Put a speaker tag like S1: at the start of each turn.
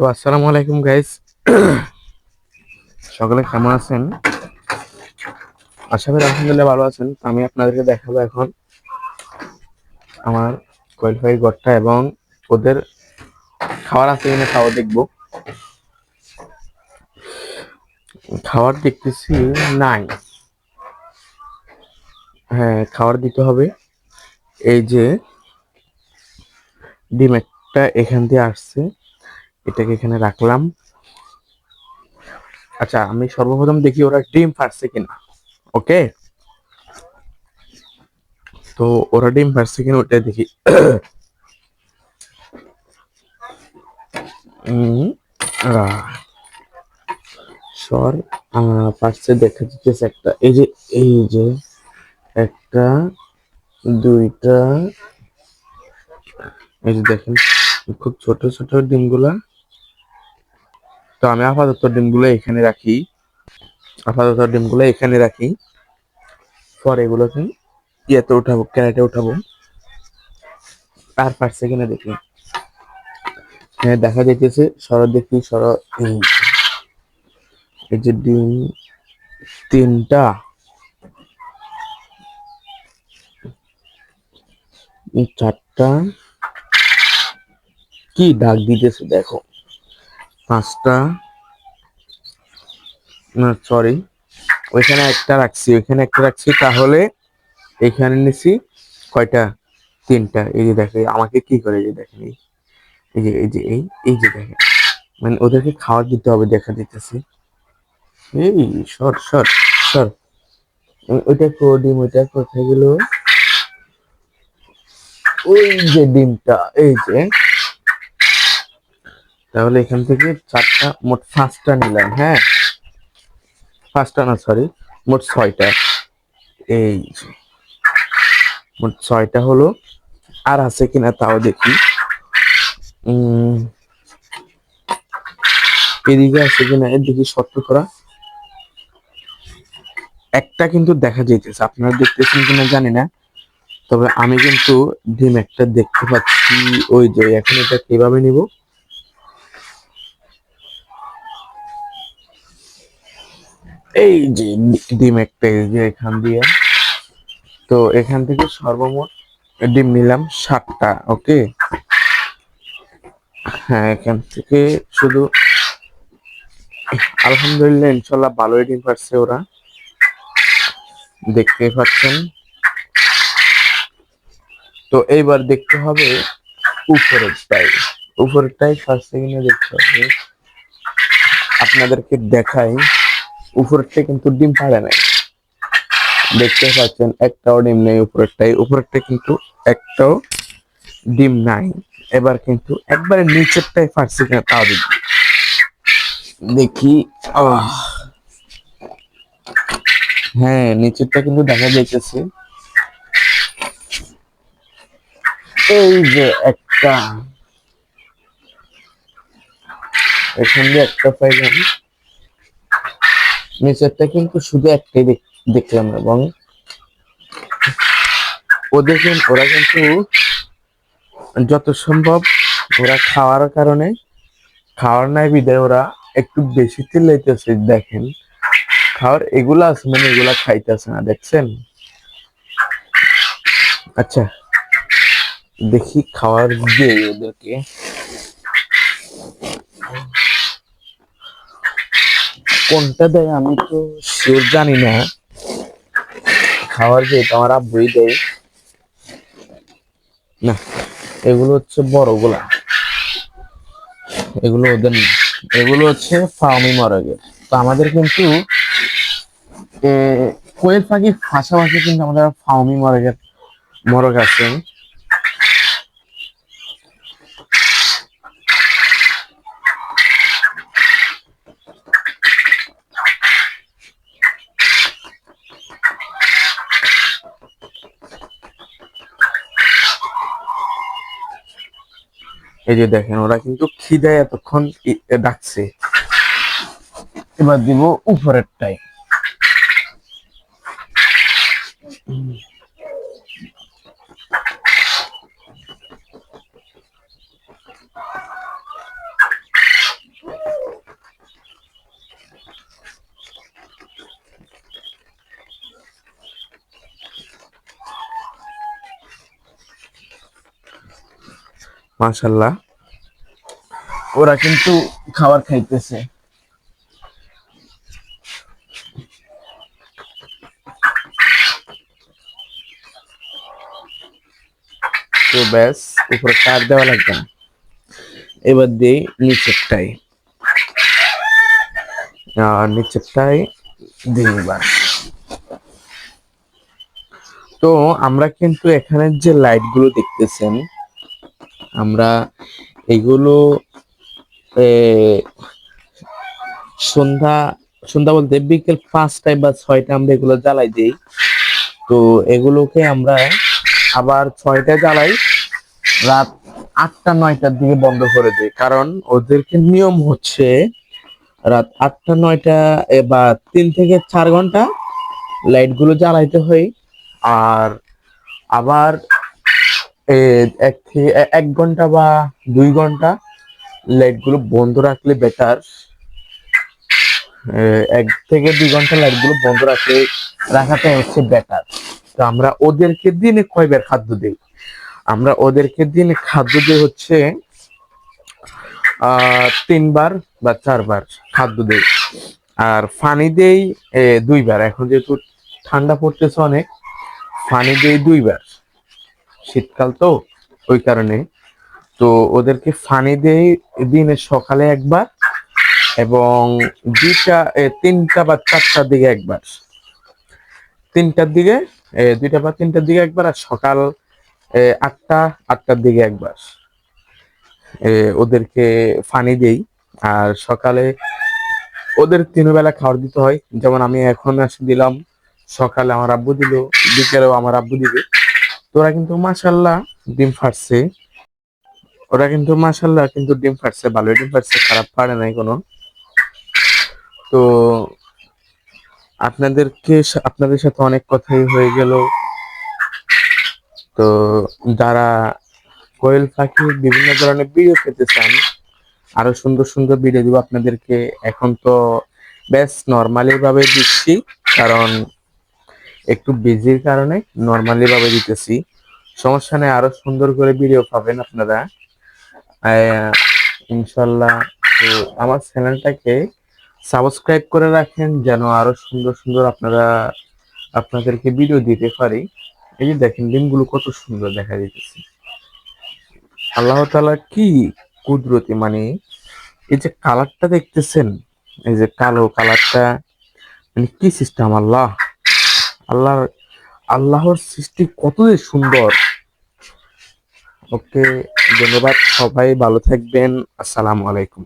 S1: তো আসসালামু আলাইকুম গাইস সকলে কেমন আছেন? আশা করি আলহামদুলিল্লাহ ভালো আছেন। আমি আপনাদেরকে দেখাবো এখন আমার কোয়ালিফাই ঘরটা এবং ওদের খাবার আছে কিনা খাওয়া দেখব। খাবার দেখতেছি নাই। হ্যাঁ খাবার দিতে হবে। এই যে ডিম একটা এখান দিয়ে আসছে। এটাকে এখানে রাখলাম। আচ্ছা আমি সর্বপ্রথম দেখি ওরা ডিম ফাটছে কিনা। ওকে? তো ওরা ডিম ফাটছে কিনা ওটা দেখি। সর পারছে দেখা যাচ্ছে একটা। এই যে এই যে একটা, দুইটা, এই যে দেখেন, খুব ছোট ছোট ডিমগুলা। তো আমি আপাতত ডিমগুলো এখানে রাখি। আপাতত ডিমগুলো এখানে রাখি। পরে এগুলোকে ইয়েতে উঠাবো ক্যারেটে উঠাবো। আর পারছে কিনা দেখি। হ্যাঁ দেখা যাইতেছে, সর দেখি, সর এই এই যে ডিম, তিনটা। চারটা। কি ডাক দিতেছে, দেখো। পাঁচটা, না সরি ওইখানে একটা রাখছি, ওইখানে একটা রাখছি, তাহলে এখানে নিছি কয়টা? তিনটা, এই যে দেখে আমাকে কি করে যে দেখেন, এই যে এই যে, এই এই যে দেখেন মানে ওদেরকে খাবার দিতে হবে, দেখা দিতেছে। এই, সর সর সর, ওইটা কো ডিম, ওইটা কোথায় গেল ওই যে ডিমটা, এই যে তাহলে এখান থেকে চারটা, মোট পাঁচটা নিলাম হ্যাঁ? পাঁচটা না সরি মোট ছয়টা। এই মোট ছয়টা হলো, আর আছে কিনা তাও দেখি। এদিকে আছে কিনা, এর দেখি শতকরা একটা কিন্তু দেখা যাইতেছে, আপনারা দেখতেছেন কিনা জানি না। তবে আমি কিন্তু ডিম একটা দেখতে পাচ্ছি, ওই যে, এখন এটা কীভাবে নিব? এই যে ডিম একটা যে এখান দিয়ে। তো এখান থেকে সর্বমোট ডিম নিলাম সাতটা, ওকে? হ্যাঁ এখান থেকে শুধু আলহামদুলিল্লাহ ইনশাল্লাহ ভালোই ডিম পাচ্ছে ওরা। দেখতেই পাচ্ছেন। তো এইবার দেখতে হবে উপরেরটাই উপরেরটাই ফার্স্ট সেকেন্ডে দেখতে হবে। আপনাদেরকে দেখাই। উপরেরটা কিন্তু ডিম পারে নাই। দেখতে পাচ্ছেন, একটাও ডিম নেই উপরেরটাই উপরেরটা কিন্তু একটাও ডিম নাই। এবার কিন্তু একবারে নিচেরটাই ফাটছে কিনা তাও দেখি। দেখি। হ্যাঁ নিচেরটা কিন্তু দেখা যাইতেছে। এই যে একটা, এখান দিয়ে একটা পাইলাম। নিচেরটা কিন্তু শুধু একটাই দেখ- দেখলাম এবং ওদের ওরা কিন্তু যত সম্ভব ওরা খাওয়ার কারণে খাওয়ার নাই বিদায়, ওরা একটু বেশি চিল্লাইতেছে দেখেন। খাওয়ার এগুলা আছে মানে এগুলা খাইতেছে না, দেখছেন? আচ্ছা দেখি খাওয়ার দিয়ে ওদেরকে কোনটা দেয় আমি তো শিওর জানি না। খাওয়ার যে আমার আব্বুই দেয়। না, এগুলো হচ্ছে বড়গুলা এগুলো ওদের এগুলো হচ্ছে ফার্মি মরগের। তো আমাদের কিন্তু কোয়েল পাখির পাশাপাশি কিন্তু আমাদের ফার্মি মরগের, মরগ আছে। এই যে দেখেন ওরা কিন্তু খিদায় এতক্ষণ ডাকছে। এবার দিব উপরেরটাই। মাশাল্লাহ ওরা কিন্তু খাবার খাইতেছে। তো ব্যাস উপরে কার দেওয়া লাগবে না। এবার দিই নিচেরটাই আর নিচেরটাই দিই এবার তো আমরা কিন্তু এখানে যে লাইটগুলো দেখতেছেন আমরা এগুলো সন্ধ্যা সন্ধ্যা বলতে বিকেল পাঁচটায় বা ছয়টা আমরা এগুলো জ্বালাই দিই। তো এগুলোকে আমরা আবার ছয়টায় জ্বালাই, রাত আটটা, নয়টার দিকে বন্ধ করে দিই। কারণ ওদেরকে নিয়ম হচ্ছে রাত আটটা, নয়টা বা তিন থেকে চার ঘণ্টা লাইটগুলো জ্বালাইতে হয়। আর আবার এক এক ঘণ্টা বা দুই ঘণ্টা লাইটগুলো বন্ধ রাখলে বেটার এক থেকে দুই ঘণ্টা লাইটগুলো বন্ধ রাখলে রাখাটাই হচ্ছে বেটার তো আমরা ওদেরকে দিনে কয়বার খাদ্য দিই? আমরা ওদেরকে দিনে খাদ্য দিই হচ্ছে তিনবার বা চারবার খাদ্য দেই। আর পানি দেই দুইবার। এখন যেহেতু ঠান্ডা পড়তেছে অনেক, পানি দেই দুইবার। শীতকাল তো, ওই কারণে। তো ওদেরকে ফানি দেই দিনে সকালে একবার এবং দুইটা তিনটা বা চারটার দিকে একবার। তিনটার দিকে দুইটা বা তিনটার দিকে একবার আর সকাল আটটা, আটটার দিকে একবার। ওদেরকে ফানি দেই। আর সকালে ওদের তিন বেলা খাবার দিতে হয়। যেমন আমি এখন আসি দিলাম, সকালে আমার আব্বু দিল, বিকেলেও আমার আব্বু দিবে। তো ওরা কিন্তু মাসাল্লাহ ডিম ফাটছে। ওরা কিন্তু মাসাল্লাহ কিন্তু ডিম ফাটছে ভালো ডিম ফাটছে, খারাপ পারে নাই কোনো। তো আপনাদেরকে আপনাদের সাথে অনেক কথাই হয়ে গেল। তো যারা কোয়েল পাখির বিভিন্ন ধরনের ভিডিও পেতে চান, আরও সুন্দর সুন্দর ভিডিও দিব আপনাদেরকে। এখন তো বেশ নর্মালি ভাবে দিচ্ছি, কারণ একটু বিজির কারণে নর্মালি ভাবে দিতেছি। সমস্যা নেই, আরও সুন্দর করে ভিডিও পাবেন আপনারা। ইনশাল্লাহ, তো আমার চ্যানেলটাকে সাবস্ক্রাইব করে রাখেন যেন আরও সুন্দর সুন্দর আপনারা, আপনাদেরকে ভিডিও দিতে পারি। এই যে দেখেন, ডিমগুলো কত সুন্দর দেখা যাইতেছে। আল্লাহ তাআলা কি কুদরতি মানে এই যে কালারটা দেখতেছেন, এই যে কালো কালারটা মানে কি সিস্টেম আল্লাহ। আল্লাহর আল্লাহর সৃষ্টি কত যে সুন্দর। ওকে ধন্যবাদ সবাই ভালো থাকবেন। আসসালামু আলাইকুম।